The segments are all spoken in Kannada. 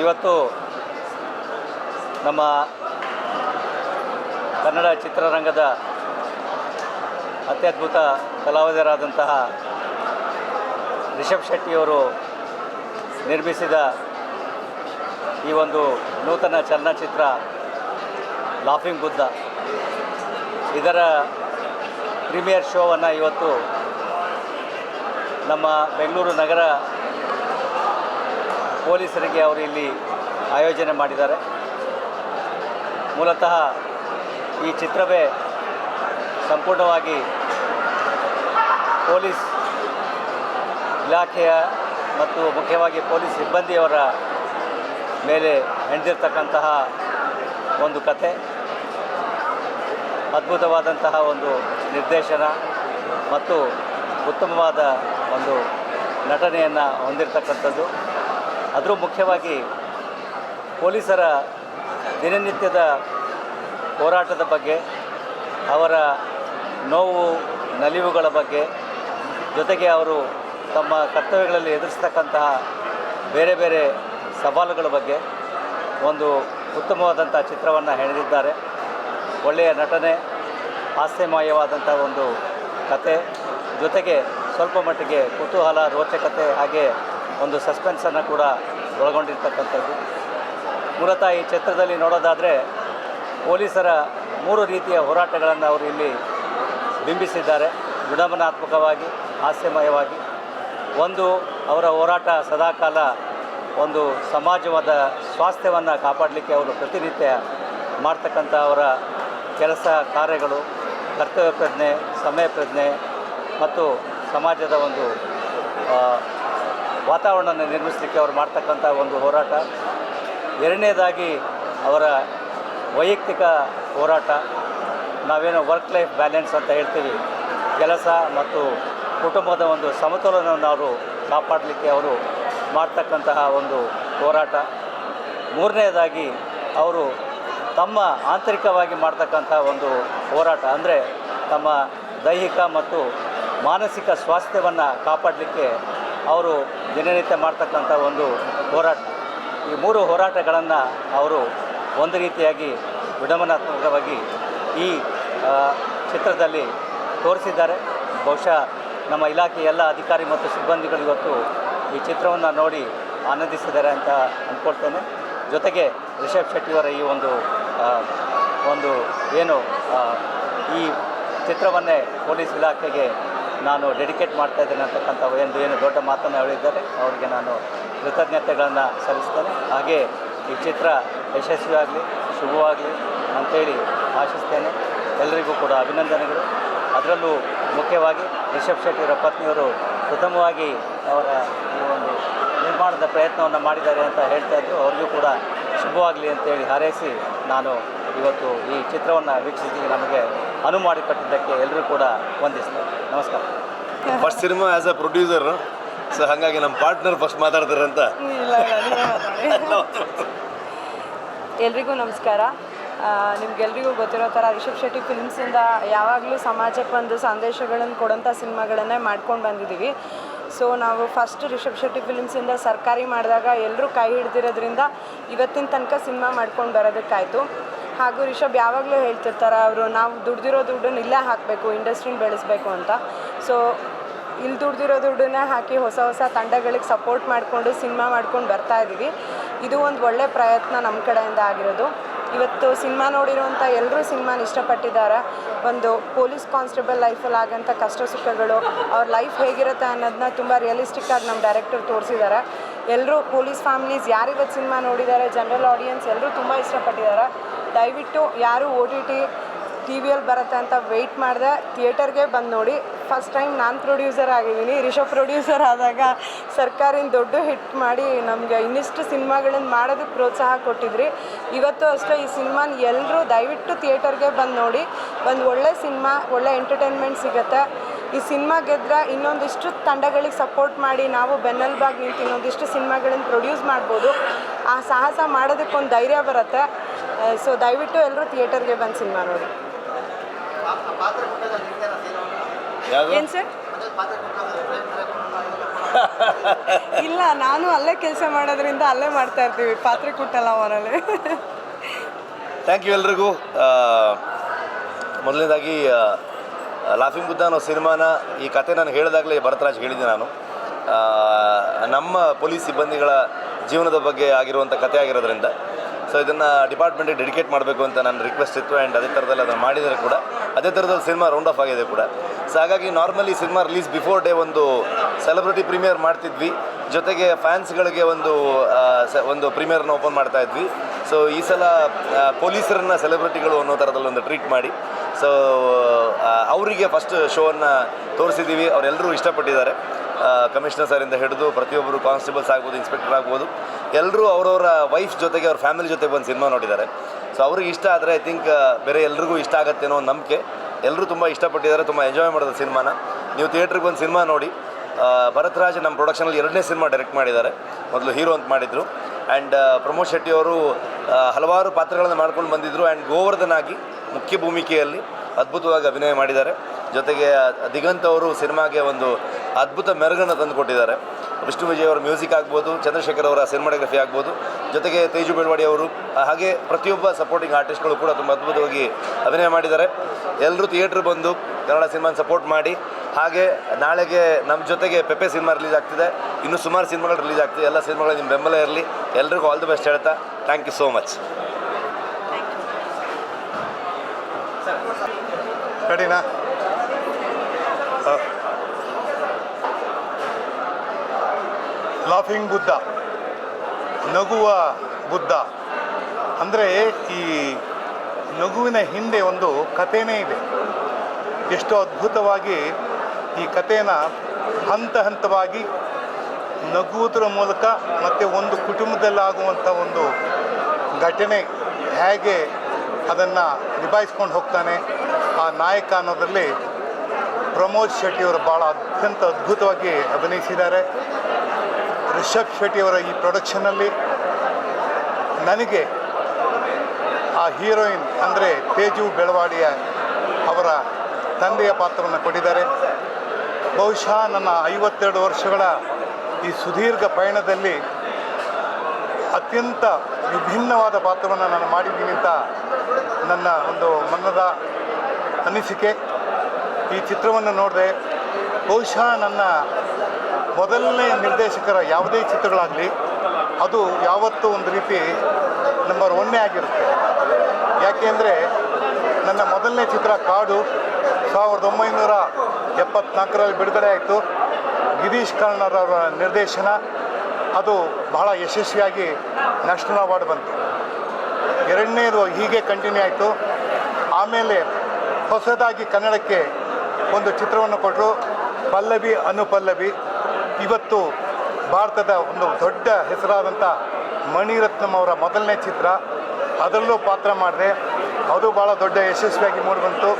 ಇವತ್ತು ನಮ್ಮ ಕನ್ನಡ ಚಿತ್ರರಂಗದ ಅತ್ಯದ್ಭುತ ಕಲಾವಿದರಾದಂತಹ ರಿಷಬ್ ಶೆಟ್ಟಿಯವರು ನಿರ್ಮಿಸಿದ ಈ ಒಂದು ನೂತನ ಚಲನಚಿತ್ರ ಲಾಫಿಂಗ್ ಬುದ್ಧ. ಇದರ ಪ್ರೀಮಿಯರ್ ಶೋವನ್ನು ಇವತ್ತು ನಮ್ಮ ಬೆಂಗಳೂರು ನಗರ ಪೊಲೀಸರಿಗೆ ಅವರು ಇಲ್ಲಿ ಆಯೋಜನೆ ಮಾಡಿದ್ದಾರೆ. ಮೂಲತಃ ಈ ಚಿತ್ರವೇ ಸಂಪೂರ್ಣವಾಗಿ ಪೊಲೀಸ್ ಇಲಾಖೆಯ ಮತ್ತು ಮುಖ್ಯವಾಗಿ ಪೊಲೀಸ್ ಸಿಬ್ಬಂದಿಯವರ ಮೇಲೆ ಹೆಣೆದಿರ್ತಕ್ಕಂತಹ ಒಂದು ಕತೆ. ಅದ್ಭುತವಾದಂತಹ ಒಂದು ನಿರ್ದೇಶನ ಮತ್ತು ಉತ್ತಮವಾದ ಒಂದು ನಟನೆಯನ್ನು ಹೊಂದಿರತಕ್ಕಂಥದ್ದು. ಅದರೂ ಮುಖ್ಯವಾಗಿ ಪೊಲೀಸರ ದಿನನಿತ್ಯದ ಹೋರಾಟದ ಬಗ್ಗೆ, ಅವರ ನೋವು, ನಲಿವುಗಳ ಬಗ್ಗೆ, ಜೊತೆಗೆ ಅವರು ತಮ್ಮ ಕರ್ತವ್ಯಗಳಲ್ಲಿ ಎದುರಿಸ್ತಕ್ಕಂತಹ ಬೇರೆ ಬೇರೆ ಸವಾಲುಗಳ ಬಗ್ಗೆ ಒಂದು ಉತ್ತಮವಾದಂಥ ಚಿತ್ರವನ್ನು ಹೆಣೆದಿದ್ದಾರೆ. ಒಳ್ಳೆಯ ನಟನೆ, ಹಾಸ್ಯಮಯವಾದಂಥ ಒಂದು ಕತೆ, ಜೊತೆಗೆ ಸ್ವಲ್ಪ ಮಟ್ಟಿಗೆ ಕುತೂಹಲ, ರೋಚಕತೆ, ಹಾಗೆ ಒಂದು ಸಸ್ಪೆನ್ಸನ್ನು ಕೂಡ ಒಳಗೊಂಡಿರ್ತಕ್ಕಂಥದ್ದು. ಮೂಲತಃ ಈ ಚಿತ್ರದಲ್ಲಿ ನೋಡೋದಾದರೆ ಪೊಲೀಸರ ಮೂರು ರೀತಿಯ ಹೋರಾಟಗಳನ್ನು ಅವರು ಇಲ್ಲಿ ಬಿಂಬಿಸಿದ್ದಾರೆ. ವಿಡಂಬನಾತ್ಮಕವಾಗಿ, ಹಾಸ್ಯಮಯವಾಗಿ. ಒಂದು, ಅವರ ಹೋರಾಟ ಸದಾಕಾಲ ಒಂದು ಸಮಾಜವಾದ ಸ್ವಾಸ್ಥ್ಯವನ್ನು ಕಾಪಾಡಲಿಕ್ಕೆ ಅವರು ಪ್ರತಿನಿತ್ಯ ಮಾಡ್ತಕ್ಕಂಥ ಅವರ ಕೆಲಸ, ಕಾರ್ಯಗಳು, ಕರ್ತವ್ಯ ಪ್ರಜ್ಞೆ, ಸಮಯ ಪ್ರಜ್ಞೆ ಮತ್ತು ಸಮಾಜದ ಒಂದು ವಾತಾವರಣವನ್ನು ನಿರ್ಮಿಸಲಿಕ್ಕೆ ಅವರು ಮಾಡ್ತಕ್ಕಂಥ ಒಂದು ಹೋರಾಟ. ಎರಡನೇದಾಗಿ ಅವರ ವೈಯಕ್ತಿಕ ಹೋರಾಟ. ನಾವೇನೋ ವರ್ಕ್ ಲೈಫ್ ಬ್ಯಾಲೆನ್ಸ್ ಅಂತ ಹೇಳ್ತೀವಿ. ಕೆಲಸ ಮತ್ತು ಕುಟುಂಬದ ಒಂದು ಸಮತೋಲನವನ್ನು ಅವರು ಕಾಪಾಡಲಿಕ್ಕೆ ಅವರು ಮಾಡ್ತಕ್ಕಂತಹ ಒಂದು ಹೋರಾಟ. ಮೂರನೇದಾಗಿ ಅವರು ತಮ್ಮ ಆಂತರಿಕವಾಗಿ ಮಾಡ್ತಕ್ಕಂಥ ಒಂದು ಹೋರಾಟ. ಅಂದರೆ ತಮ್ಮ ದೈಹಿಕ ಮತ್ತು ಮಾನಸಿಕ ಸ್ವಾಸ್ಥ್ಯವನ್ನು ಕಾಪಾಡಲಿಕ್ಕೆ ಅವರು ದಿನನಿತ್ಯ ಮಾಡ್ತಕ್ಕಂಥ ಒಂದು ಹೋರಾಟ. ಈ ಮೂರು ಹೋರಾಟಗಳನ್ನು ಅವರು ಒಂದು ರೀತಿಯಾಗಿ ವಿಡಂಬನಾತ್ಮಕವಾಗಿ ಈ ಚಿತ್ರದಲ್ಲಿ ತೋರಿಸಿದ್ದಾರೆ. ಬಹುಶಃ ನಮ್ಮ ಇಲಾಖೆಯ ಎಲ್ಲ ಅಧಿಕಾರಿ ಮತ್ತು ಸಿಬ್ಬಂದಿಗಳು ಇವತ್ತು ಈ ಚಿತ್ರವನ್ನು ನೋಡಿ ಆನಂದಿಸಿದ್ದಾರೆ ಅಂತ ಅಂದ್ಕೊಳ್ತೇನೆ ಜೊತೆಗೆ ರಿಷಬ್ ಶೆಟ್ಟಿಯವರ ಈ ಒಂದು ಒಂದು ಏನು ಈ ಚಿತ್ರವನ್ನೇ ಪೊಲೀಸ್ ಇಲಾಖೆಗೆ ನಾನು ಡೆಡಿಕೇಟ್ ಮಾಡ್ತಾ ಇದ್ದೇನೆ ಅಂತಕ್ಕಂಥ ಒಂದು ಏನು ದೊಡ್ಡ ಮಾತನ್ನು ಹೇಳಿದ್ದಾರೆ. ಅವರಿಗೆ ನಾನು ಕೃತಜ್ಞತೆಗಳನ್ನು ಸಲ್ಲಿಸ್ತೇನೆ. ಹಾಗೆ ಈ ಚಿತ್ರ ಯಶಸ್ವಿಯಾಗಲಿ, ಶುಭವಾಗಲಿ ಅಂಥೇಳಿ ಆಶಿಸ್ತೇನೆ. ಎಲ್ಲರಿಗೂ ಕೂಡ ಅಭಿನಂದನೆಗಳು. ಅದರಲ್ಲೂ ಮುಖ್ಯವಾಗಿ ರಿಷಬ್ ಶೆಟ್ಟಿಯವರ ಪತ್ನಿಯವರು ಪ್ರಥಮವಾಗಿ ಅವರ ಈ ಒಂದು ನಿರ್ಮಾಣದ ಪ್ರಯತ್ನವನ್ನು ಮಾಡಿದ್ದಾರೆ ಅಂತ ಹೇಳ್ತಾ ಇದ್ರು. ಅವ್ರಿಗೂ ಕೂಡ ಶುಭವಾಗಲಿ ಅಂತೇಳಿ ಹಾರೈಸಿ ನಾನು ಇವತ್ತು ಈ ಚಿತ್ರವನ್ನು ವೀಕ್ಷಿಸಿ ನಮಗೆ ಅನುವು ಮಾಡಿಕೊಟ್ಟಿದ್ದಕ್ಕೆ ಎಲ್ಲರೂ ಕೂಡ ವಂದಿಸ್ತೇನೆ. ನಮಸ್ಕಾರ. First cinema as a producer so ಹಾಗಾಗಿ ನಮ್ಮ ಪಾರ್ಟ್ನರ್ ಫಸ್ಟ್ ಮಾತಾಡ್ತಾರಂತ. ಎಲ್ರಿಗೂ ನಮಸ್ಕಾರ. ನಿಮ್ಗೆಲ್ರಿಗೂ ಗೊತ್ತಿರೋ ಥರ ರಿಷಬ್ ಶೆಟ್ಟಿ ಫಿಲ್ಮ್ಸಿಂದ ಯಾವಾಗಲೂ ಸಮಾಜಕ್ಕೆ ಒಂದು ಸಂದೇಶಗಳನ್ನು ಕೊಡೋಂಥ ಸಿನಿಮಾಗಳನ್ನೇ ಮಾಡ್ಕೊಂಡು ಬಂದಿದ್ದೀವಿ. ಸೊ ನಾವು ಫಸ್ಟ್ ರಿಷಬ್ ಶೆಟ್ಟಿ ಫಿಲ್ಮ್ಸಿಂದ ಸರ್ಕಾರಿ ಮಾಡಿದಾಗ ಎಲ್ಲರೂ ಕೈ ಹಿಡ್ದಿರೋದ್ರಿಂದ ಇವತ್ತಿನ ತನಕ ಸಿನಿಮಾ ಮಾಡ್ಕೊಂಡು ಬರೋದಕ್ಕಾಯಿತು. ಹಾಗೂ ರಿಷಬ್ ಯಾವಾಗಲೂ ಹೇಳ್ತಿರ್ತಾರೆ, ಅವರು ನಾವು ದುಡ್ದಿರೋ ದುಡ್ಡನ್ನ ಇಲ್ಲೇ ಹಾಕಬೇಕು, ಇಂಡಸ್ಟ್ರಿನ ಬೆಳೆಸಬೇಕು ಅಂತ. ಸೊ ಇಲ್ಲಿ ದುಡ್ದಿರೋ ದುಡ್ಡನ್ನ ಹಾಕಿ ಹೊಸ ಹೊಸ ತಂಡಗಳಿಗೆ ಸಪೋರ್ಟ್ ಮಾಡಿಕೊಂಡು ಸಿನಿಮಾ ಮಾಡ್ಕೊಂಡು ಬರ್ತಾ ಇದ್ದೀವಿ ಇದು ಒಂದು ಒಳ್ಳೆ ಪ್ರಯತ್ನ ನಮ್ಮ ಕಡೆಯಿಂದ ಆಗಿರೋದು. ಇವತ್ತು ಸಿನಿಮಾ ನೋಡಿರುವಂಥ ಎಲ್ಲರೂ ಸಿನಿಮಾನ ಇಷ್ಟಪಟ್ಟಿದ್ದಾರೆ. ಒಂದು ಪೊಲೀಸ್ ಕಾನ್ಸ್ಟೇಬಲ್ ಲೈಫಲ್ಲಿ ಆಗಂಥ ಕಷ್ಟ ಸುಖಗಳು, ಅವ್ರ ಲೈಫ್ ಹೇಗಿರುತ್ತೆ ಅನ್ನೋದನ್ನ ತುಂಬ ರಿಯಲಿಸ್ಟಿಕ್ಕಾಗಿ ನಮ್ಮ ಡೈರೆಕ್ಟರ್ ತೋರಿಸಿದ್ದಾರೆ. ಎಲ್ಲರೂ ಪೊಲೀಸ್ ಫ್ಯಾಮಿಲೀಸ್ ಯಾರಿವತ್ತು ಸಿನಿಮಾ ನೋಡಿದ್ದಾರೆ ಜನರಲ್ ಆಡಿಯನ್ಸ್ ಎಲ್ಲರೂ ತುಂಬ ಇಷ್ಟಪಟ್ಟಿದ್ದಾರೆ. ದಯವಿಟ್ಟು ಯಾರು ಓ ಟಿ ಟಿ ಟಿ ವಿಯಲ್ಲಿ ಬರುತ್ತೆ ಅಂತ ವೆಯ್ಟ್ ಮಾಡಿದೆ ಥಿಯೇಟರ್ಗೆ ಬಂದು ನೋಡಿ. ಫಸ್ಟ್ ಟೈಮ್ ನಾನು ಪ್ರೊಡ್ಯೂಸರ್ ಆಗಿದ್ದೀನಿ. ರಿಷಬ್ ಪ್ರೊಡ್ಯೂಸರ್ ಆದಾಗ ಸರ್ಕಾರಿನ ದೊಡ್ಡ ಹಿಟ್ ಮಾಡಿ ನಮಗೆ ಇನ್ನಿಷ್ಟು ಸಿನಿಮಾಗಳನ್ನು ಮಾಡೋದಕ್ಕೆ ಪ್ರೋತ್ಸಾಹ ಕೊಟ್ಟಿದ್ರಿ. ಇವತ್ತು ಅಷ್ಟೇ ಈ ಸಿನಿಮಾನ ಎಲ್ಲರೂ ದಯವಿಟ್ಟು ಥಿಯೇಟರ್ಗೆ ಬಂದು ನೋಡಿ. ಒಂದು ಒಳ್ಳೆ ಸಿನಿಮಾ, ಒಳ್ಳೆ ಎಂಟರ್ಟೈನ್ಮೆಂಟ್ ಸಿಗುತ್ತೆ. ಈ ಸಿನಿಮಾ ಗೆದ್ರೆ ಇನ್ನೊಂದಿಷ್ಟು ತಂಡಗಳಿಗೆ ಸಪೋರ್ಟ್ ಮಾಡಿ ನಾವು ಬೆನ್ನೆಲುಬಾಗಿ ನಿಂತು ಇನ್ನೊಂದಿಷ್ಟು ಸಿನಿಮಾಗಳನ್ನು ಪ್ರೊಡ್ಯೂಸ್ ಮಾಡ್ಬೋದು. ಆ ಸಾಹಸ ಮಾಡೋದಕ್ಕೊಂದು ಧೈರ್ಯ ಬರುತ್ತೆ. ಸೊ ದಯವಿಟ್ಟು ಎಲ್ಲರೂ ಥಿಯೇಟರ್ಗೆ ಬಂದು ಸಿನಿಮಾ ನೋಡಿ. ಏನು ಸರ್? ಇಲ್ಲ ನಾನು ಅಲ್ಲೇ ಕೆಲಸ ಮಾಡೋದ್ರಿಂದ ಅಲ್ಲೇ ಮಾಡ್ತಾ ಇರ್ತೀವಿ ಪಾತ್ರೆ ಕುಟ್ಟಲ್ಲ ಅವರಲ್ಲಿ. ಥ್ಯಾಂಕ್ ಯು ಎಲ್ರಿಗೂ. ಮೊದಲನೇದಾಗಿ ಲಾಫಿಂಗ್ ಬುದ್ಧ ಅನ್ನೋ ಸಿನಿಮಾನ ಈ ಕತೆ ನಾನು ಹೇಳಿದಾಗಲೇ ಭರತರಾಜ್ ಹೇಳಿದ್ದೆ ನಾನು. ನಮ್ಮ ಪೊಲೀಸ್ ಸಿಬ್ಬಂದಿಗಳ ಜೀವನದ ಬಗ್ಗೆ ಆಗಿರುವಂಥ ಕತೆ ಆಗಿರೋದ್ರಿಂದ ಸೊ ಇದನ್ನು ಡಿಪಾರ್ಟ್ಮೆಂಟಿಗೆ ಡೆಡಿಕೇಟ್ ಮಾಡಬೇಕು ಅಂತ ನನ್ನ ರಿಕ್ವೆಸ್ಟ್ ಇತ್ತು ಆ್ಯಂಡ್ ಅದೇ ಥರದಲ್ಲಿ ಅದನ್ನು ಮಾಡಿದರೆ ಕೂಡ. ಅದೇ ಥರದಲ್ಲಿ ಸಿನಿಮಾ ರೌಂಡ್ ಆಫ್ ಆಗಿದೆ ಕೂಡ. ಸೊ ಹಾಗಾಗಿ normally cinema release before day ಒಂದು ಸೆಲೆಬ್ರಿಟಿ ಪ್ರೀಮಿಯರ್ ಮಾಡ್ತಿದ್ವಿ. ಜೊತೆಗೆ ಫ್ಯಾನ್ಸ್ಗಳಿಗೆ ಒಂದು ಒಂದು ಪ್ರೀಮಿಯರ್ನ ಓಪನ್ ಮಾಡ್ತಾ ಇದ್ವಿ. ಸೊ ಈ ಸಲ ಪೊಲೀಸರನ್ನ ಸೆಲೆಬ್ರಿಟಿಗಳು ಅನ್ನೋ ಥರದಲ್ಲಿ ಒಂದು ಟ್ರೀಟ್ ಮಾಡಿ. ಸೊ ಅವರಿಗೆ ಫಸ್ಟ್ ಶೋವನ್ನು ತೋರಿಸಿದ್ದೀವಿ ಅವರೆಲ್ಲರೂ ಇಷ್ಟಪಟ್ಟಿದ್ದಾರೆ. ಕಮಿಷನರ್ ಸರಿಂದ ಹಿಡಿದು ಪ್ರತಿಯೊಬ್ಬರು ಕಾನ್ಸ್ಟೇಬಲ್ಸ್ ಆಗ್ಬೋದು, ಇನ್ಸ್ಪೆಕ್ಟರ್ ಆಗ್ಬೋದು ಎಲ್ಲರೂ ಅವರವರ ವೈಫ್ ಜೊತೆಗೆ ಅವ್ರ ಫ್ಯಾಮಿಲಿ ಜೊತೆಗೆ ಬಂದು ಸಿನಿಮಾ ನೋಡಿದ್ದಾರೆ. ಸೊ ಅವ್ರಿಗೆ ಇಷ್ಟ ಆದರೆ ಐ ಥಿಂಕ್ ಬೇರೆ ಎಲ್ರಿಗೂ ಇಷ್ಟ ಆಗುತ್ತೆ ಅನ್ನೋ ನಂಬಿಕೆ. ಎಲ್ಲರೂ ತುಂಬ ಇಷ್ಟಪಟ್ಟಿದ್ದಾರೆ, ತುಂಬ ಎಂಜಾಯ್ ಮಾಡೋದು ಸಿನಿಮಾನ. ನೀವು ಥಿಯೇಟ್ರಿಗೆ ಬಂದು ಸಿನಿಮಾ ನೋಡಿ ಭರತ್ರಾಜ್ ಭರತ್ ರಾಜ್ ನಮ್ಮ ಪ್ರೊಡಕ್ಷನಲ್ಲಿ ಎರಡನೇ ಸಿನಿಮಾ ಡೈರೆಕ್ಟ್ ಮಾಡಿದ್ದಾರೆ. ಮೊದಲು ಹೀರೋ ಅಂತ ಮಾಡಿದರು. ಆ್ಯಂಡ್ ಪ್ರಮೋದ್ ಶೆಟ್ಟಿ ಅವರು ಹಲವಾರು ಪಾತ್ರಗಳನ್ನು ಮಾಡ್ಕೊಂಡು ಬಂದಿದ್ದರು ಆ್ಯಂಡ್ ಗೋವರ್ಧನಾಗಿ ಮುಖ್ಯ ಭೂಮಿಕೆಯಲ್ಲಿ ಅದ್ಭುತವಾಗಿ ಅಭಿನಯ ಮಾಡಿದ್ದಾರೆ. ಜೊತೆಗೆ ದಿಗಂತ್ ಅವರು ಸಿನಿಮಾಗೆ ಒಂದು ಅದ್ಭುತ ಮೆರುಗನ್ನು ತಂದು ಕೊಟ್ಟಿದ್ದಾರೆ. ವಿಷ್ಣು ವಿಜಯ್ ಅವರ ಮ್ಯೂಸಿಕ್ ಆಗ್ಬೋದು ಚಂದ್ರಶೇಖರ್ ಅವರ ಸಿನಿಮಾಟೋಗ್ರಫಿ ಆಗ್ಬೋದು ಜೊತೆಗೆ ತೇಜು ಬೆಳವಾಡಿ ಅವರು ಹಾಗೆ ಪ್ರತಿಯೊಬ್ಬ ಸಪೋರ್ಟಿಂಗ್ ಆರ್ಟಿಸ್ಟ್ಗಳು ಕೂಡ ತುಂಬ ಅದ್ಭುತವಾಗಿ ಅಭಿನಯ ಮಾಡಿದ್ದಾರೆ. ಎಲ್ಲರೂ ಥಿಯೇಟ್ರ್ ಬಂದು ಕನ್ನಡ ಸಿನಿಮಾನ ಸಪೋರ್ಟ್ ಮಾಡಿ ಹಾಗೆ ನಾಳೆಗೆ ನಮ್ಮ ಜೊತೆಗೆ ಪೆಪೆ ಸಿನಿಮಾ ರಿಲೀಸ್ ಆಗ್ತಿದೆ. ಇನ್ನೂ ಸುಮಾರು ಸಿನಿಮಾಗಳು ರಿಲೀಸ್ ಆಗ್ತಿದೆ. ಎಲ್ಲ ಸಿನಿಮಾಗಳ ನಿಮ್ಮ ಬೆಂಬಲ ಇರಲಿ. ಎಲ್ರಿಗೂ ಆಲ್ ದಿ ಬೆಸ್ಟ್ ಹೇಳ್ತಾ ಥ್ಯಾಂಕ್ ಯು ಸೋ ಮಚ್ ರೆಡಿನಾ ಲಾಫಿಂಗ್ ಬುದ್ಧ ನಗುವ ಬುದ್ಧ. ಅಂದರೆ ಈ ನಗುವಿನ ಹಿಂದೆ ಒಂದು ಕಥೆನೇ ಇದೆ. ಎಷ್ಟು ಅದ್ಭುತವಾಗಿ ಈ ಕಥೆನ ಹಂತ ಹಂತವಾಗಿ ನಗುವುದರ ಮೂಲಕ ಮತ್ತು ಒಂದು ಕುಟುಂಬದಲ್ಲಾಗುವಂಥ ಒಂದು ಘಟನೆ ಹೇಗೆ ಅದನ್ನು ನಿಭಾಯಿಸ್ಕೊಂಡು ಹೋಗ್ತಾನೆ, ಆ ನಾಯಕ ಅನ್ನೋದರಲ್ಲಿ ಪ್ರಮೋದ್ ಶೆಟ್ಟಿಯವರು ಭಾಳ ಅತ್ಯಂತ ಅದ್ಭುತವಾಗಿ ಅಭಿನಯಿಸಿದ್ದಾರೆ. ರಿಷಬ್ ಶೆಟ್ಟಿಯವರ ಈ ಪ್ರೊಡಕ್ಷನಲ್ಲಿ ನನಗೆ ಆ ಹೀರೋಯಿನ್ ಅಂದರೆ ತೇಜು ಬೆಳವಾಡಿಯ ಅವರ ತಂದೆಯ ಪಾತ್ರವನ್ನು ಕೊಟ್ಟಿದ್ದಾರೆ. ಬಹುಶಃ ನನ್ನ ಐವತ್ತೆರಡು ವರ್ಷಗಳ ಈ ಸುದೀರ್ಘ ಪಯಣದಲ್ಲಿ ಅತ್ಯಂತ ವಿಭಿನ್ನವಾದ ಪಾತ್ರವನ್ನು ನಾನು ಮಾಡಿದ್ದೀನಿ ಅಂತ ನನ್ನ ಒಂದು ಮನದ ಅನಿಸಿಕೆ. ಈ ಚಿತ್ರವನ್ನು ನೋಡಿದೆ ಬಹುಶಃ ನನ್ನ ಮೊದಲನೇ ನಿರ್ದೇಶಕರ ಯಾವುದೇ ಚಿತ್ರಗಳಾಗಲಿ, ಅದು ಯಾವತ್ತೂ ಒಂದು ರೀತಿ ನಂಬರ್ ಒನ್ನೇ ಆಗಿರುತ್ತೆ. ಯಾಕೆಂದರೆ ನನ್ನ ಮೊದಲನೇ ಚಿತ್ರ ಕಾಡು ಸಾವಿರದ ಒಂಬೈನೂರ ಎಪ್ಪತ್ನಾಲ್ಕರಲ್ಲಿ ಬಿಡುಗಡೆ ಆಯಿತು. ಗಿರೀಶ್ ಕರ್ಣರವರ ನಿರ್ದೇಶನ, ಅದು ಬಹಳ ಯಶಸ್ವಿಯಾಗಿ ನ್ಯಾಷನಲ್ ಅವಾರ್ಡ್ ಬಂತು. ಎರಡನೇದು ಹೀಗೆ ಕಂಟಿನ್ಯೂ ಆಯಿತು. ಆಮೇಲೆ ಹೊಸದಾಗಿ ಕನ್ನಡಕ್ಕೆ ಒಂದು ಚಿತ್ರವನ್ನು ಕೊಟ್ಟರು ಪಲ್ಲವಿ ಅನುಪಲ್ಲವಿ. ಇವತ್ತು ಭಾರತದ ಒಂದು ದೊಡ್ಡ ಹೆಸರಾದಂಥ ಮಣಿರತ್ನಂ ಅವರ ಮೊದಲನೇ ಚಿತ್ರ. ಅದರಲ್ಲೂ ಪಾತ್ರ ಮಾಡಿದೆ. ಅದು ಭಾಳ ದೊಡ್ಡ ಯಶಸ್ವಿಯಾಗಿ ಮೂಡಿಬಂತು.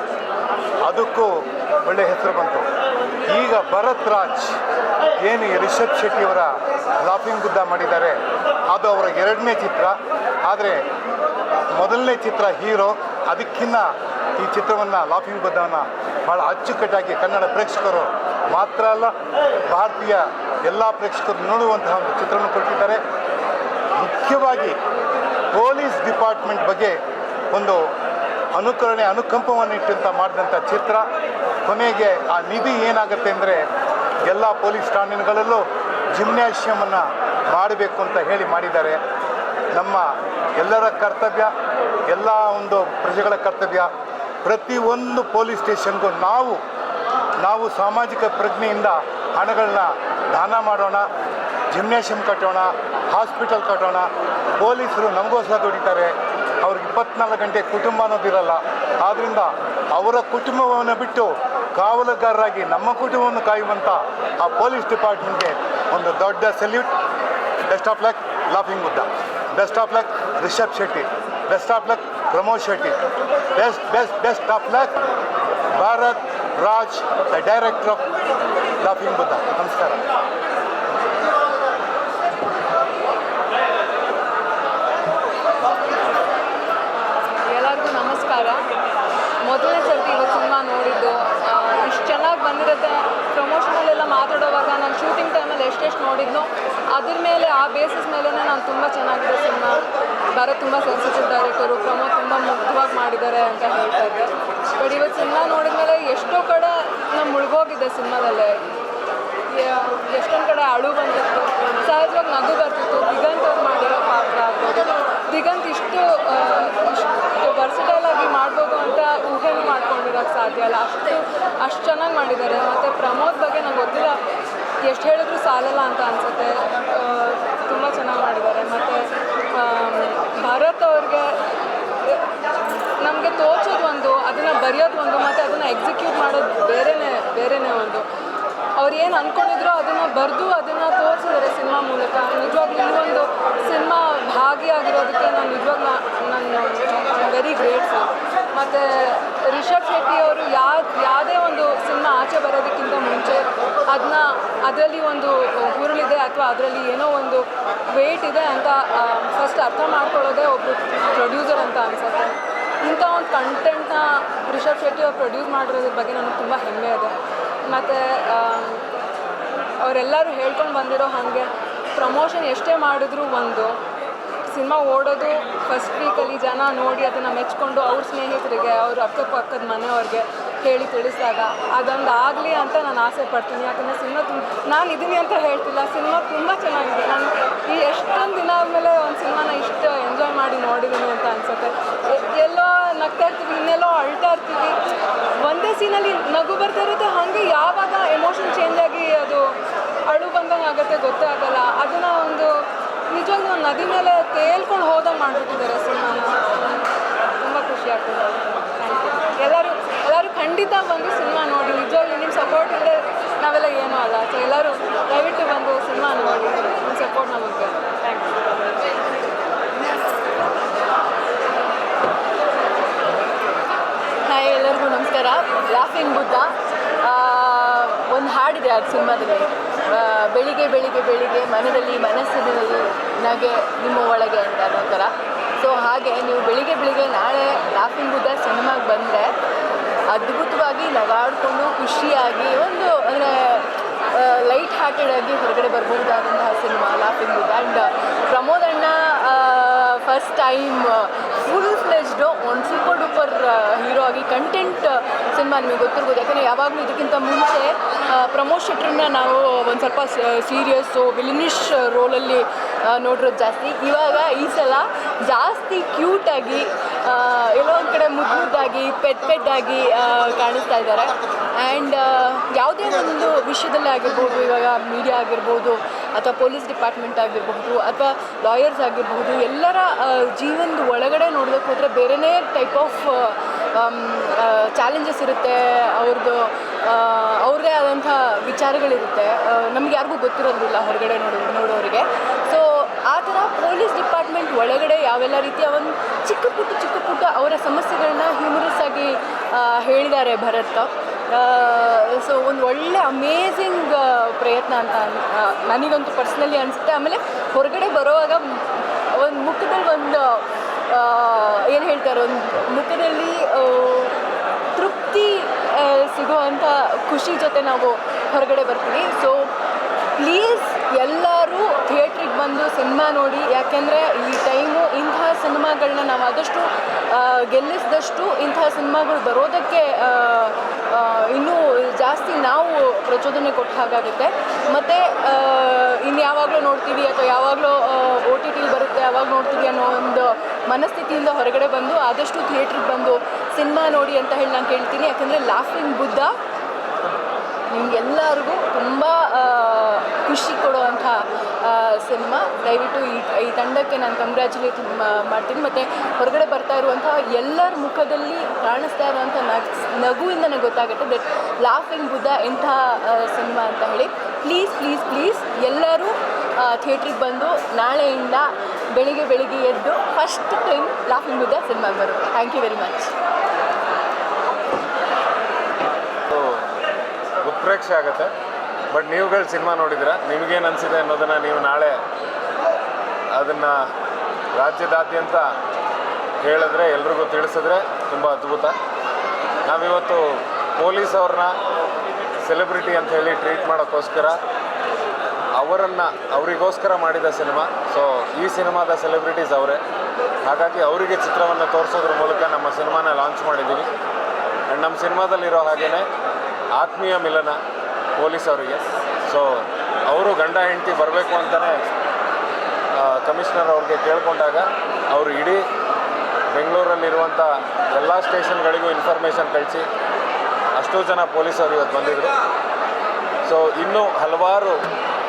ಅದಕ್ಕೂ ಒಳ್ಳೆಯ ಹೆಸರು ಬಂತು. ಈಗ ಭರತ್ ರಾಜ್, ಏನು ರಿಷಬ್ ಶೆಟ್ಟಿಯವರ ಲಾಫಿಂಗ್ ಬುದ್ಧ ಮಾಡಿದ್ದಾರೆ, ಅದು ಅವರ ಎರಡನೇ ಚಿತ್ರ. ಆದರೆ ಮೊದಲನೇ ಚಿತ್ರ ಹೀರೋ ಅದಕ್ಕಿಂತ ಈ ಚಿತ್ರವನ್ನು ಲಾಫಿಂಗ್ ಬುದ್ಧವನ್ನು ಭಾಳ ಅಚ್ಚುಕಟ್ಟಾಗಿ ಕನ್ನಡ ಪ್ರೇಕ್ಷಕರು ಮಾತ್ರ ಅಲ್ಲ, ಭಾರತೀಯ ಎಲ್ಲ ಪ್ರೇಕ್ಷಕರು ನೋಡುವಂತಹ ಒಂದು ಚಿತ್ರವನ್ನು ಕೊಟ್ಟಿದ್ದಾರೆ. ಮುಖ್ಯವಾಗಿ ಪೊಲೀಸ್ ಡಿಪಾರ್ಟ್ಮೆಂಟ್ ಬಗ್ಗೆ ಒಂದು ಅನುಕರಣೆ, ಅನುಕಂಪವನ್ನು ಇಟ್ಟಂತ ಮಾಡಿದಂಥ ಚಿತ್ರ. ಕೊನೆಗೆ ಆ ನಿಧಿ ಏನಾಗುತ್ತೆ ಅಂದರೆ ಎಲ್ಲ ಪೊಲೀಸ್ ಠಾಣೆಗಳಲ್ಲೂ ಜಿಮ್ನಾಶಿಯಮನ್ನು ಮಾಡಬೇಕು ಅಂತ ಹೇಳಿ ಮಾಡಿದ್ದಾರೆ. ನಮ್ಮ ಎಲ್ಲರ ಕರ್ತವ್ಯ, ಎಲ್ಲ ಒಂದು ಪ್ರಜೆಗಳ ಕರ್ತವ್ಯ ಪ್ರತಿಯೊಂದು ಪೊಲೀಸ್ ಸ್ಟೇಷನ್ಗೂ ನಾವು ನಾವು ಸಾಮಾಜಿಕ ಪ್ರಜ್ಞೆಯಿಂದ ಹಣಗಳನ್ನ ದಾನ ಮಾಡೋಣ ಜಿಮ್ನೇಷಿಯಂ ಕಟ್ಟೋಣ, ಹಾಸ್ಪಿಟಲ್ ಕಟ್ಟೋಣ. ಪೊಲೀಸರು ನಮಗೋಸ್ಕರ ದುಡಿತಾರೆ. ಅವ್ರಿಗೆ ಇಪ್ಪತ್ನಾಲ್ಕು ಗಂಟೆ ಕುಟುಂಬ ಅನ್ನೋದಿರಲ್ಲ ಆದ್ದರಿಂದ ಅವರ ಕುಟುಂಬವನ್ನು ಬಿಟ್ಟು ಕಾವಲುಗಾರರಾಗಿ ನಮ್ಮ ಕುಟುಂಬವನ್ನು ಕಾಯುವಂಥ ಆ ಪೊಲೀಸ್ ಡಿಪಾರ್ಟ್ಮೆಂಟ್ಗೆ ಒಂದು ದೊಡ್ಡ salute. Best of luck, laughing Buddha best of luck, Rishab Shetty. Best of luck Pramod Shetty. Best best best of luck Bharat Raj the director of laughing Buddha. ನಮಸ್ಕಾರ. ಮೊದಲನೇ ಸರ್ತಿ ಇವತ್ತು ಸಿನಿಮಾ ನೋಡಿದ್ದು ಇಷ್ಟು ಚೆನ್ನಾಗಿ ಬಂದಿರುತ್ತೆ. ಪ್ರಮೋಷನಲ್ಲೆಲ್ಲ ಮಾತಾಡೋವಾಗ ನಾನು ಶೂಟಿಂಗ್ ಟೈಮಲ್ಲಿ ಎಷ್ಟೆಷ್ಟು ನೋಡಿದ್ನೋ, ಅದ್ರ ಮೇಲೆ ಆ ಬೇಸಿಸ್ ಮೇಲೇ ನಾನು ತುಂಬ ಚೆನ್ನಾಗಿದೆ ಸಿನಿಮಾ. ಭರತ್ ತುಂಬ ಸೆನ್ಸಿಟಿವ್ ಡೈರೆಕ್ಟರು ಪ್ರಮೋದ್ ತುಂಬ ಮುಗ್ಧವಾಗಿ ಮಾಡಿದ್ದಾರೆ ಅಂತ ಹೇಳ್ತಾ ಇದ್ದೆ. ಬಟ್ ಇವತ್ತು ಸಿನಿಮಾ ನೋಡಿದ್ಮೇಲೆ ಎಷ್ಟೋ ಕಡೆ ನಾನು ಮುಳುಗೋಗಿದ್ದೆ ಸಿನಿಮಾದಲ್ಲೇ. ಎಷ್ಟೊಂದು ಕಡೆ ಅಳು ಬಂದಿತ್ತು ಸಹಜವಾಗಿ ನಗು ಬರ್ತಿತ್ತು. ಇದಂತವ್ರು ಮಾಡಿರೋ ಆಗ್ಬೋದು ದಿಗಂತ್ ಇಷ್ಟು ಇಷ್ಟು ವರ್ಸಟೈಲ್ ಆಗಿ ಮಾಡ್ಬೋದು ಅಂತ ಊಹೆನೂ ಮಾಡ್ಕೊಂಡಿರೋಕ್ಕೆ ಸಾಧ್ಯ ಅಲ್ಲ ಅಷ್ಟು ಅಷ್ಟು ಚೆನ್ನಾಗಿ ಮಾಡಿದ್ದಾರೆ. ಮತ್ತು ಪ್ರಮೋದ್ ಬಗ್ಗೆ ನಂಗೆ ಗೊತ್ತಿಲ್ಲ. ಎಷ್ಟು ಹೇಳಿದ್ರು ಸಾಲಲ್ಲ ಅಂತ ಅನಿಸುತ್ತೆ. ತುಂಬ ಚೆನ್ನಾಗಿ ಮಾಡಿದ್ದಾರೆ. ಮತ್ತು ಭರತ್ ಅವ್ರಿಗೆ, ನಮಗೆ ತೋಚೋದು ಒಂದು, ಅದನ್ನು ಬರೆಯೋದು ಒಂದು, ಮತ್ತು ಅದನ್ನು ಎಕ್ಸಿಕ್ಯೂಟ್ ಮಾಡೋದು ಬೇರೆನೇ ಬೇರೆನೇ ಒಂದು. ಅವ್ರು ಏನು ಅಂದ್ಕೊಂಡಿದ್ರು ಅದನ್ನು ಬರೆದು ಅದನ್ನು ತೋರಿಸಿದ್ದಾರೆ ಸಿನಿಮಾ ಮೂಲಕ. ನಿಜವಾಗ್ಲೂ ಒಂದು ಸಿನಿಮಾ ಭಾಗಿಯಾಗಿರೋದಕ್ಕೆ ನಾನು ನಿಜವಾಗ್ಲೂ ನಾನು ವೆರಿ ಗ್ರೇಟ್ಫುಲ್ ಮತ್ತು ರಿಷಬ್ ಶೆಟ್ಟಿ ಅವರು ಯಾ ಯಾವುದೇ ಒಂದು ಸಿನಿಮಾ ಆಚೆ ಬರೋದಕ್ಕಿಂತ ಮುಂಚೆ ಅದನ್ನ ಅದರಲ್ಲಿ ಒಂದು ಹುರುಳಿದೆ ಅಥವಾ ಅದರಲ್ಲಿ ಏನೋ ಒಂದು ವೇಟ್ ಇದೆ ಅಂತ ಫಸ್ಟ್ ಅರ್ಥ ಮಾಡ್ಕೊಳ್ಳೋದೇ ಒಬ್ಬರು ಪ್ರೊಡ್ಯೂಸರ್ ಅಂತ ಅನಿಸುತ್ತೆ. ಇಂಥ ಒಂದು ಕಂಟೆಂಟ್ನ ರಿಷಬ್ ಶೆಟ್ಟಿ ಅವ್ರು ಪ್ರೊಡ್ಯೂಸ್ ಮಾಡಿರೋದ್ರ ಬಗ್ಗೆ ನನಗೆ ತುಂಬ ಹೆಮ್ಮೆ ಇದೆ. ಮತ್ತು ಅವರೆಲ್ಲರೂ ಹೇಳ್ಕೊಂಡು ಬಂದಿರೋ ಹಾಗೆ ಪ್ರಮೋಷನ್ ಎಷ್ಟೇ ಮಾಡಿದ್ರು ಒಂದು ಸಿನಿಮಾ ಓಡೋದು ಫಸ್ಟ್ ವೀಕಲ್ಲಿ ಜನ ನೋಡಿ ಅದನ್ನು ಮೆಚ್ಕೊಂಡು ಅವ್ರ ಸ್ನೇಹಿತರಿಗೆ, ಅವ್ರ ಅಕ್ಕಪಕ್ಕದ ಮನೆಯವ್ರಿಗೆ ಹೇಳಿ ತಿಳಿಸಿದಾಗ ಅದೊಂದು ಆಗಲಿ ಅಂತ ನಾನು ಆಸೆ ಪಡ್ತೀನಿ. ಯಾಕಂದರೆ ಸಿನಿಮಾ ತುಂಬ ನಾನು ಇದ್ದೀನಿ ಅಂತ ಹೇಳ್ತಿಲ್ಲ, ಸಿನಿಮಾ ತುಂಬ ಚೆನ್ನಾಗಿದೆ. ನಾನು ಈ ಎಷ್ಟೊಂದು ದಿನ ಆದಮೇಲೆ ಒಂದು ಸಿನಿಮಾನ ಇಷ್ಟು ಎಂಜಾಯ್ ಮಾಡಿ ನೋಡಿದ್ದೀನಿ ಅಂತ ಅನ್ಸುತ್ತೆ. ಎಲ್ಲೋ ನಗ್ತಾ ಇರ್ತೀವಿ ಇನ್ನೆಲ್ಲೋ ಅಳ್ತಾ ಇರ್ತೀವಿ ಒಂದೇ ಸೀನಲ್ಲಿ ನಗು ಬರ್ತಾ ಇರುತ್ತೆ, ಹಾಗೆ ಯಾವಾಗ ಎಮೋಷನ್ ಚೇಂಜ್ ಆಗಿ ಅದು ಅಳು ಬಂದಂಗೆ ಆಗುತ್ತೆ ಗೊತ್ತಾಗಲ್ಲ ಅದನ್ನು ಒಂದು ನಿಜವಾಗ್ಲೂ ನದಿ ಮೇಲೆ ತೇಲ್ಕೊಂಡು ಹೋದಂಗೆ ಮಾಡಿಬಿಟ್ಟಿದ್ದಾರೆ ಸಿನಿಮಾನ. ತುಂಬ ಖುಷಿ ಆಗ್ತದೆ. ಎಲ್ಲರೂ ಎಲ್ಲರೂ ಖಂಡಿತ ಬಂದು ಸಿನಿಮಾ ನೋಡಿ. ನಿಜವಾಗ್ಲೂ ನಿಮ್ಮ ಸಪೋರ್ಟ್ ಇಲ್ಲದೆ ನಾವೆಲ್ಲ ಏನೂ ಅಲ್ಲ. ಸೊ ಎಲ್ಲರೂ ದಯವಿಟ್ಟು ಬಂದು ಸಿನಿಮಾ ನೋಡಿ. ನಿಮ್ಮ ಸಪೋರ್ಟ್ ನಮಗೆ. ಬೇಕು ಥ್ಯಾಂಕ್ ಯು ಹಾಯ್ ಎಲ್ಲರಿಗೂ ನಮಸ್ಕಾರ. ಲಾಫಿಂಗ್ ಬುದ್ಧ ಒಂದು ಹಾಡಿದೆ ಅದು ಸಿನಿಮಾದಲ್ಲಿ. ಬೆಳಿಗ್ಗೆ ಬೆಳಿಗ್ಗೆ ಬೆಳಿಗ್ಗೆ. ಮನದಲ್ಲಿ ಮನಸ್ಸಿನಲ್ಲಿ ನಗೆ ನಿಮ್ಮ ಒಳಗೆ ಅಂತ ಅನ್ನೋ ಸೊ ಹಾಗೆ ನೀವು ಬೆಳಿಗ್ಗೆ ಬೆಳಿಗ್ಗೆ ನಾಳೆ ಲಾಫಿಂಗ್ ಬುದ್ಧ ಸಿನಿಮಾಗೆ ಬಂದರೆ ಅದ್ಭುತವಾಗಿ ನಗಾಡಿಕೊಂಡು ಖುಷಿಯಾಗಿ ಒಂದು ಅಂದರೆ ಲೈಟ್ ಹಾರ್ಟೆಡ್ ಆಗಿ ಹೊರಗಡೆ ಬರ್ಬೋದಾದಂತಹ cinema laughing Buddha and Pramod ಅಣ್ಣ ಫಸ್ಟ್ ಟೈಮ್ ಫುಲ್ ಫ್ಲೆಜ್ಡ್ ಒಂದು ಸೂಪರ್ ಡೂಪರ್ ಹೀರೋ ಆಗಿ ಕಂಟೆಂಟ್ ಸಿನಿಮಾ ನಿಮಗೆ ಗೊತ್ತಿರ್ಬೋದು. ಯಾಕಂದರೆ ಯಾವಾಗಲೂ ಇದಕ್ಕಿಂತ ಮುಂಚೆ ಪ್ರಮೋದ್ ಶೆಟ್ರನ್ನ ನಾವು ಒಂದು ಸ್ವಲ್ಪ ಸೀರಿಯಸ್ಸು ವಿಲಿನಿಶ್ ರೋಲಲ್ಲಿ ನೋಡಿರೋದು ಜಾಸ್ತಿ. ಇವಾಗ ಈ ಸಲ ಜಾಸ್ತಿ ಕ್ಯೂಟಾಗಿ ಒಂದು ಕಡೆ ಮುದ್ದು ಮುದ್ದಾಗಿ ಪೆಟ್ ಪೆಟ್ಟಾಗಿ ಕಾಣಿಸ್ತಾ ಇದ್ದಾರೆ. ಆ್ಯಂಡ್ ಯಾವುದೇ ಒಂದು ವಿಷಯದಲ್ಲೇ ಆಗಿರ್ಬೋದು, ಇವಾಗ ಮೀಡಿಯಾ ಆಗಿರ್ಬೋದು, ಅಥವಾ ಪೊಲೀಸ್ ಡಿಪಾರ್ಟ್ಮೆಂಟ್ ಆಗಿರಬಹುದು, ಅಥವಾ ಲಾಯರ್ಸ್ ಆಗಿರಬಹುದು, ಎಲ್ಲರ ಜೀವನದ ಒಳಗಡೆ ನೋಡೋದಕ್ಕೆ ಹೋದರೆ ಬೇರೆನೇ ಟೈಪ್ ಆಫ್ ಚಾಲೆಂಜಸ್ ಇರುತ್ತೆ. ಅವ್ರದ್ದು ಅವ್ರದ್ದೇ ಆದಂಥ ವಿಚಾರಗಳಿರುತ್ತೆ. ನಮ್ಗೆ ಯಾರಿಗೂ ಗೊತ್ತಿರೋದಿಲ್ಲ ಹೊರಗಡೆ ನೋಡೋ, ನೋಡೋರಿಗೆ. ಸೊ ಆ ಥರ ಪೊಲೀಸ್ ಡಿಪಾರ್ಟ್ಮೆಂಟ್ ಒಳಗಡೆ ಯಾವೆಲ್ಲ ರೀತಿಯ ಒಂದು ಚಿಕ್ಕ ಪುಟ್ಟ ಚಿಕ್ಕ ಪುಟ್ಟ ಅವರ ಸಮಸ್ಯೆಗಳನ್ನ ಹ್ಯೂಮರಸ್ ಆಗಿ ಹೇಳಿದ್ದಾರೆ ಭರತ್. ಸೊ ಒಂದು ಒಳ್ಳೆ ಅಮೇಝಿಂಗ್ ಪ್ರಯತ್ನ ಅಂತ ನನಗಂತೂ ಪರ್ಸ್ನಲಿ ಅನಿಸುತ್ತೆ. ಆಮೇಲೆ ಹೊರಗಡೆ ಬರೋವಾಗ ಒಂದು ಮುಖದಲ್ಲಿ ಒಂದು ಏನು ಹೇಳ್ತಾರೆ, ಒಂದು ಮುಖದಲ್ಲಿ ತೃಪ್ತಿ ಸಿಗುವಂಥ ಖುಷಿ ಜೊತೆ ನಾವು ಹೊರಗಡೆ ಬರ್ತೀವಿ. ಸೊ ಪ್ಲೀಸ್ ಥಿಯೇಟ್ರಿಗೆ ಬಂದು ಸಿನಿಮಾ ನೋಡಿ, ಯಾಕೆಂದರೆ ಈ ಟೈಮು ಇಂತಹ ಸಿನಿಮಾಗಳನ್ನ ನಾವು ಆದಷ್ಟು ಗೆಲ್ಲಿಸಿದಷ್ಟು ಇಂತಹ ಸಿನಿಮಾಗಳು ಬರೋದಕ್ಕೆ ಇನ್ನೂ ಜಾಸ್ತಿ ನಾವು ಪ್ರಚೋದನೆ ಕೊಟ್ಟ ಹಾಗಾಗುತ್ತೆ. ಮತ್ತು ಇನ್ನು ಯಾವಾಗಲೂ ನೋಡ್ತೀವಿ ಅಥವಾ ಯಾವಾಗಲೂ ಓ ಟಿ ಟಿಲಿ ಬರುತ್ತೆ ಯಾವಾಗ ನೋಡ್ತೀವಿ ಅನ್ನೋ ಒಂದು ಮನಸ್ಥಿತಿಯಿಂದ ಹೊರಗಡೆ ಬಂದು ಆದಷ್ಟು ಥಿಯೇಟ್ರಿಗೆ ಬಂದು ಸಿನಿಮಾ ನೋಡಿ ಅಂತ ಹೇಳಿ ನಾನು ಕೇಳ್ತೀನಿ. ಯಾಕಂದರೆ, ಲಾಫಿಂಗ್ ಬುದ್ಧ ನಿಮಗೆಲ್ಲರಿಗೂ ತುಂಬ ಖುಷಿ ಕೊಡುವಂಥ ಸಿನಿಮಾ. ದಯವಿಟ್ಟು ಈ ಈ ತಂಡಕ್ಕೆ ನಾನು ಕಂಗ್ರ್ಯಾಚುಲೇಟ್ ಮಾಡ್ತೀನಿ. ಮತ್ತು ಹೊರಗಡೆ ಬರ್ತಾ ಇರುವಂಥ ಎಲ್ಲರ ಮುಖದಲ್ಲಿ ಕಾಣಿಸ್ತಾ ಇರುವಂಥ ನಗ್ ನಗುವಿಂದ ನನಗೆ ಗೊತ್ತಾಗುತ್ತೆ ದಟ್ ಲಾಫಿಂಗ್ ಬುದ್ಧ ಎಂಥ ಸಿನಿಮಾ ಅಂತ ಹೇಳಿ. ಪ್ಲೀಸ್ ಪ್ಲೀಸ್ ಪ್ಲೀಸ್ ಎಲ್ಲರೂ ಥಿಯೇಟ್ರಿಗೆ ಬಂದು ನಾಳೆಯಿಂದ ಬೆಳಿಗ್ಗೆ ಬೆಳಿಗ್ಗೆ ಎದ್ದು ಫಸ್ಟ್ ಟೈಮ್ ಲಾಫಿಂಗ್ ಬುದ್ಧ ಸಿನಿಮಾಗೆ ಬರುತ್ತೆ ಥ್ಯಾಂಕ್ ಯು ವೆರಿ ಮಚ್ ಉತ್ಪ್ರೇಕ್ಷೆ ಆಗುತ್ತೆ. ಬಟ್ ನೀವುಗಳು ಸಿನಿಮಾ ನೋಡಿದ್ರೆ ನಿಮಗೇನು ಅನಿಸಿದೆ ಅನ್ನೋದನ್ನು ನೀವು ನಾಳೆ ಅದನ್ನು ರಾಜ್ಯದಾದ್ಯಂತ ಹೇಳಿದ್ರೆ ಎಲ್ರಿಗೂ ತಿಳಿಸಿದ್ರೆ ತುಂಬ ಅದ್ಭುತ. ನಾವಿವತ್ತು ಪೊಲೀಸ್ ಅವ್ರನ್ನ ಸೆಲೆಬ್ರಿಟಿ ಅಂತ ಹೇಳಿ ಟ್ರೀಟ್ ಮಾಡೋಕ್ಕೋಸ್ಕರ ಅವರನ್ನು ಅವರಿಗೋಸ್ಕರ ಮಾಡಿದ ಸಿನಿಮಾ. ಸೊ ಈ ಸಿನಿಮಾದ ಸೆಲೆಬ್ರಿಟೀಸ್ ಅವರೇ. ಹಾಗಾಗಿ ಅವರಿಗೆ ಚಿತ್ರವನ್ನು ತೋರಿಸೋದ್ರ ಮೂಲಕ ನಮ್ಮ ಸಿನಿಮಾನ ಲಾಂಚ್ ಮಾಡಿದ್ದೀವಿ. ಆ್ಯಂಡ್ ನಮ್ಮ ಸಿನಿಮಾದಲ್ಲಿರೋ ಹಾಗೆಯೇ ಆತ್ಮೀಯ ಮಿಲನ ಪೊಲೀಸ್ ಅವರಿಗೆ ಸೊ ಅವರು ಗಂಡ, ಹೆಂಡತಿ ಬರಬೇಕು ಅಂತಲೇ ಕಮಿಷನರ್ ಅವ್ರಿಗೆ ಕೇಳಿಕೊಂಡಾಗ ಅವರು ಇಡೀ ಬೆಂಗಳೂರಲ್ಲಿರುವಂಥ ಎಲ್ಲ ಸ್ಟೇಷನ್ಗಳಿಗೂ ಇನ್ಫಾರ್ಮೇಷನ್ ಕಳಿಸಿ, ಅಷ್ಟು ಜನ ಪೊಲೀಸರು ಇವತ್ತು ಬಂದಿದ್ದರು ಸೊ ಇನ್ನೂ ಹಲವಾರು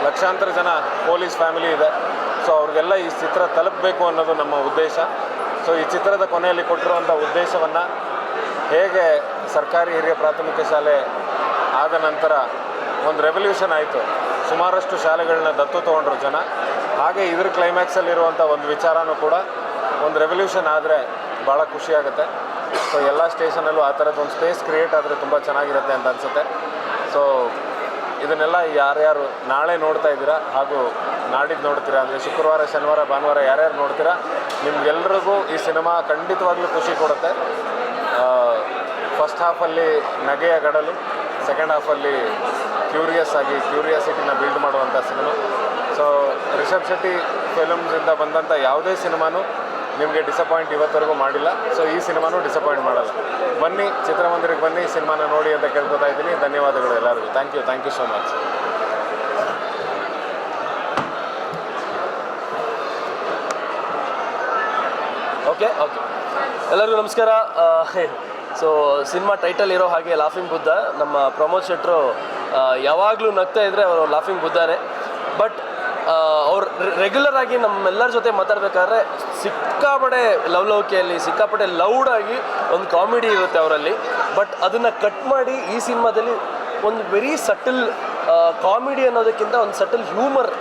ಲಕ್ಷಾಂತರ ಜನ ಪೊಲೀಸ್ ಫ್ಯಾಮಿಲಿ ಇದೆ. ಸೊ ಅವ್ರಿಗೆಲ್ಲ ಈ ಚಿತ್ರ ತಲುಪಬೇಕು ಅನ್ನೋದು ನಮ್ಮ ಉದ್ದೇಶ. ಸೊ ಈ ಚಿತ್ರದ ಕೊನೆಯಲ್ಲಿ ಕೊಟ್ಟಿರುವಂಥ ಉದ್ದೇಶವನ್ನು ಹೇಗೆ ಸರ್ಕಾರಿ ಹಿರಿಯ ಪ್ರಾಥಮಿಕ ಶಾಲೆ ಆದ ನಂತರ ಒಂದು ರೆವಲ್ಯೂಷನ್ ಆಯಿತು. ಸುಮಾರಷ್ಟು ಶಾಲೆಗಳನ್ನ ದತ್ತು ತೊಗೊಂಡ್ರು ಜನ. ಹಾಗೆ ಇದ್ರ ಕ್ಲೈಮ್ಯಾಕ್ಸಲ್ಲಿರುವಂಥ ಒಂದು ವಿಚಾರನೂ ಕೂಡ ಒಂದು ರೆವಲ್ಯೂಷನ್ ಆದರೆ ಭಾಳ ಖುಷಿಯಾಗುತ್ತೆ ಸೊ ಎಲ್ಲ ಸ್ಟೇಷನಲ್ಲೂ ಆ ಥರದ್ದು ಒಂದು ಸ್ಪೇಸ್ ಕ್ರಿಯೇಟ್ ಆದರೆ ತುಂಬ ಚೆನ್ನಾಗಿರುತ್ತೆ ಅಂತ ಅನಿಸುತ್ತೆ. ಸೊ ಇದನ್ನೆಲ್ಲ ಯಾರ್ಯಾರು ನಾಳೆ ನೋಡ್ತಾ ಇದ್ದೀರಾ ಹಾಗೂ ನಾಡಿದ್ದು ನೋಡ್ತೀರಾ? ಅಂದರೆ ಶುಕ್ರವಾರ, ಶನಿವಾರ, ಭಾನುವಾರ ಯಾರ್ಯಾರು ನೋಡ್ತೀರಾ? ನಿಮ್ಗೆಲ್ರಿಗೂ ಈ ಸಿನಿಮಾ ಖಂಡಿತವಾಗ್ಲೂ ಖುಷಿ ಕೊಡುತ್ತೆ. ಫಸ್ಟ್ ಹಾಫಲ್ಲಿ ನಗೆಯ ಗಡಲು ಸೆಕೆಂಡ್ ಹಾಫಲ್ಲಿ ಕ್ಯೂರಿಯಸ್ ಆಗಿ ಕ್ಯೂರಿಯಾಸಿಟಿನ ಬಿಲ್ಡ್ ಮಾಡುವಂಥ ಸಿನಿಮಾ ಸೊ ರಿಷಬ್ ಶೆಟ್ಟಿ ಫಿಲಮ್ಸಿಂದ ಬಂದಂಥ ಯಾವುದೇ ಸಿನಿಮಾನು ನಿಮಗೆ ಡಿಸಪಾಯಿಂಟ್ ಇವತ್ತರೆಗೂ ಮಾಡಿಲ್ಲ. ಸೊ ಈ ಸಿನಿಮಾನೂ ಡಿಸಪಾಯಿಂಟ್ ಮಾಡಲ್ಲ. ಬನ್ನಿ, ಚಿತ್ರಮಂದಿರಕ್ಕೆ ಬನ್ನಿ ಸಿನಿಮಾನ ನೋಡಿ ಅಂತ ಕೇಳ್ಕೊತಾ ಇದ್ದೀನಿ. ಧನ್ಯವಾದಗಳು ಎಲ್ಲರಿಗೂ. Thank you thank you so much okay okay ಎಲ್ಲರಿಗೂ ನಮಸ್ಕಾರ. ಸೊ ಸಿನಿಮಾ ಟೈಟಲ್ ಇರೋ ಹಾಗೆ ಲಾಫಿಂಗ್ ಬುದ್ಧ ನಮ್ಮ ಪ್ರಮೋದ್ ಶೆಟ್ರು ಯಾವಾಗಲೂ ನಗ್ತಾ ಇದ್ದರೆ ಅವರು ಲಾಫಿಂಗ್ ಬುದ್ಧನೇ ಬಟ್ ಅವ್ರು ರೆಗ್ಯುಲರ್ ಆಗಿ ನಮ್ಮೆಲ್ಲರ ಜೊತೆ ಮಾತಾಡಬೇಕಾದ್ರೆ ಸಿಕ್ಕಾಪಡೆ ಲವ್ ಲೌಕೆಯಲ್ಲಿ, ಸಿಕ್ಕಾಪಡೆ ಲೌಡಾಗಿ ಒಂದು ಕಾಮಿಡಿ ಇರುತ್ತೆ ಅವರಲ್ಲಿ. ಬಟ್ ಅದನ್ನು ಕಟ್ ಮಾಡಿ ಈ ಸಿನಿಮಾದಲ್ಲಿ ಒಂದು ವೆರಿ ಸಟಲ್ ಕಾಮಿಡಿ ಅನ್ನೋದಕ್ಕಿಂತ ಒಂದು ಸಟಲ್ ಹ್ಯೂಮರ್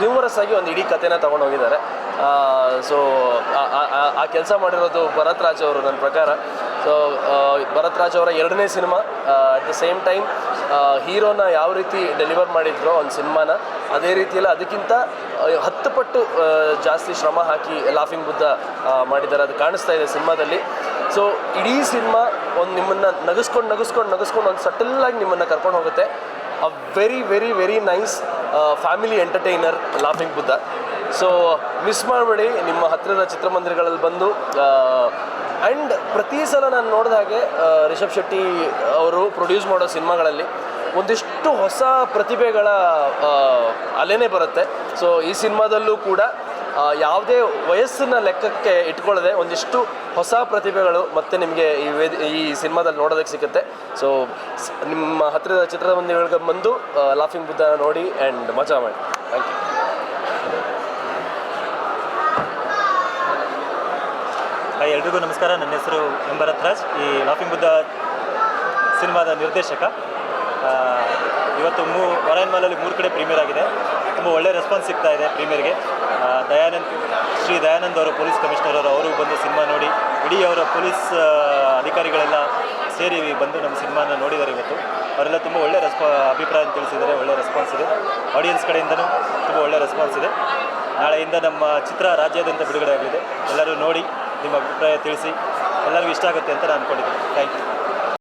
ಹ್ಯೂಮರಸ್ ಆಗಿ ಒಂದು ಇಡೀ ಕಥೆನ ತೊಗೊಂಡು ಹೋಗಿದ್ದಾರೆ. ಸೊ ಆ ಕೆಲಸ ಮಾಡಿರೋದು ಭರತ್ ರಾಜ್ ಅವರು ನನ್ನ ಪ್ರಕಾರ. ಸೊ ಭರತ್ ರಾಜ್ ಅವರ ಎರಡನೇ cinema at the same time ಹೀರೋನ ಯಾವ ರೀತಿ ಡೆಲಿವರ್ ಮಾಡಿದ್ರು ಒಂದು ಸಿನಿಮಾನ ಅದೇ ರೀತಿಯಲ್ಲಿ ಅದಕ್ಕಿಂತ ಆ, ಹತ್ತು ಪಟ್ಟು ಜಾಸ್ತಿ ಶ್ರಮ ಹಾಕಿ ಲಾಫಿಂಗ್ ಬುದ್ಧ ಮಾಡಿದ್ದಾರೆ. ಅದು ಕಾಣಿಸ್ತಾ ಇದೆ ಸಿನಿಮಾದಲ್ಲಿ. ಸೊ ಇಡೀ ಸಿನಿಮಾ ಒಂದು ನಿಮ್ಮನ್ನು ನಗಿಸ್ಕೊಂಡು ನಗಿಸ್ಕೊಂಡು ನಗಿಸ್ಕೊಂಡು ಒಂದು ಸಟಲ್ಲಾಗಿ ನಿಮ್ಮನ್ನು ಕರ್ಕೊಂಡು ಹೋಗುತ್ತೆ. A very very very nice family entertainer laughing Buddha so miss ಮಾಡಬೇಡಿ. ನಿಮ್ಮ ಹತ್ತಿರದ ಚಿತ್ರಮಂದಿರಗಳಲ್ಲಿ ಬಂದು ಆ್ಯಂಡ್ ಪ್ರತಿ ಸಲ ನಾನು ನೋಡಿದಾಗೆ ರಿಷಬ್ ಶೆಟ್ಟಿ ಅವರು ಪ್ರೊಡ್ಯೂಸ್ ಮಾಡೋ ಸಿನಿಮಾಗಳಲ್ಲಿ ಒಂದಿಷ್ಟು ಹೊಸ ಪ್ರತಿಭೆಗಳ ಅಲೆನೇ ಬರುತ್ತೆ. ಸೊ ಈ ಸಿನಿಮಾದಲ್ಲೂ ಕೂಡ ಯಾವುದೇ ವಯಸ್ಸನ್ನ ಲೆಕ್ಕಕ್ಕೆ ಇಟ್ಕೊಳ್ಳದೆ ಒಂದಿಷ್ಟು ಹೊಸ ಪ್ರತಿಭೆಗಳು ಮತ್ತೆ ನಿಮಗೆ ಈ ವೇದ, ಈ ಸಿನಿಮಾದಲ್ಲಿ ನೋಡೋದಕ್ಕೆ ಸಿಗುತ್ತೆ. ಸೊ ನಿಮ್ಮ ಹತ್ತಿರದ ಚಿತ್ರಮಂದಿರಗಳಿಗೆ ಬಂದು ಲಾಫಿಂಗ್ ಬುದ್ಧ ನೋಡಿ ಆ್ಯಂಡ್ ಮಜಾ ಮಾಡಿ. ಥ್ಯಾಂಕ್ ಯು ಹಾಯ್, ಎಲ್ರಿಗೂ ನಮಸ್ಕಾರ. ನನ್ನ ಹೆಸರು ಎಂ ಈ ಲಾಫಿಂಗ್ ಬುದ್ಧ ಸಿನಿಮಾದ ನಿರ್ದೇಶಕ. ಇವತ್ತು ಮೂ ಒರೈನ್ ಮಾಲಲ್ಲಿ ಮೂರು ಕಡೆ ಪ್ರೀಮಿಯರ್ ಆಗಿದೆ. ತುಂಬ ಒಳ್ಳೆ ರೆಸ್ಪಾನ್ಸ್ ಸಿಗ್ತಾ ಇದೆ ಪ್ರೀಮಿಯರ್ಗೆ. ದಯಾನಂದ್, ಶ್ರೀ ದಯಾನಂದ್ ಅವರು, ಪೊಲೀಸ್ ಕಮಿಷನರ್ ಅವರು ಅವರು ಬಂದು ಸಿನಿಮಾ ನೋಡಿ, ಇಡೀ ಅವರ ಪೊಲೀಸ್ ಅಧಿಕಾರಿಗಳೆಲ್ಲ ಸೇರಿ ಬಂದು ನಮ್ಮ ಸಿನಿಮಾನ ನೋಡಿದ್ದಾರೆ ಇವತ್ತು. ಅವರೆಲ್ಲ ತುಂಬ ಒಳ್ಳೆ ರೆಸ್ಪಾ ಅಭಿಪ್ರಾಯ ತಿಳಿಸಿದ್ದಾರೆ, ಒಳ್ಳೆ ರೆಸ್ಪಾನ್ಸ್ ಇದೆ. ಆಡಿಯನ್ಸ್ ಕಡೆಯಿಂದನೂ ತುಂಬ ಒಳ್ಳೆ ರೆಸ್ಪಾನ್ಸ್ ಇದೆ. ನಾಳೆಯಿಂದ ನಮ್ಮ ಚಿತ್ರ ರಾಜ್ಯಾದ್ಯಂತ ಬಿಡುಗಡೆ ಆಗಲಿದೆ ಎಲ್ಲರೂ ನೋಡಿ ನಿಮ್ಮ ಅಭಿಪ್ರಾಯ ತಿಳಿಸಿ. ಎಲ್ಲರಿಗೂ ಇಷ್ಟ ಆಗುತ್ತೆ ಅಂತ ನಾನು ಅಂದ್ಕೊಂಡಿದ್ದೀನಿ ಥ್ಯಾಂಕ್ ಯು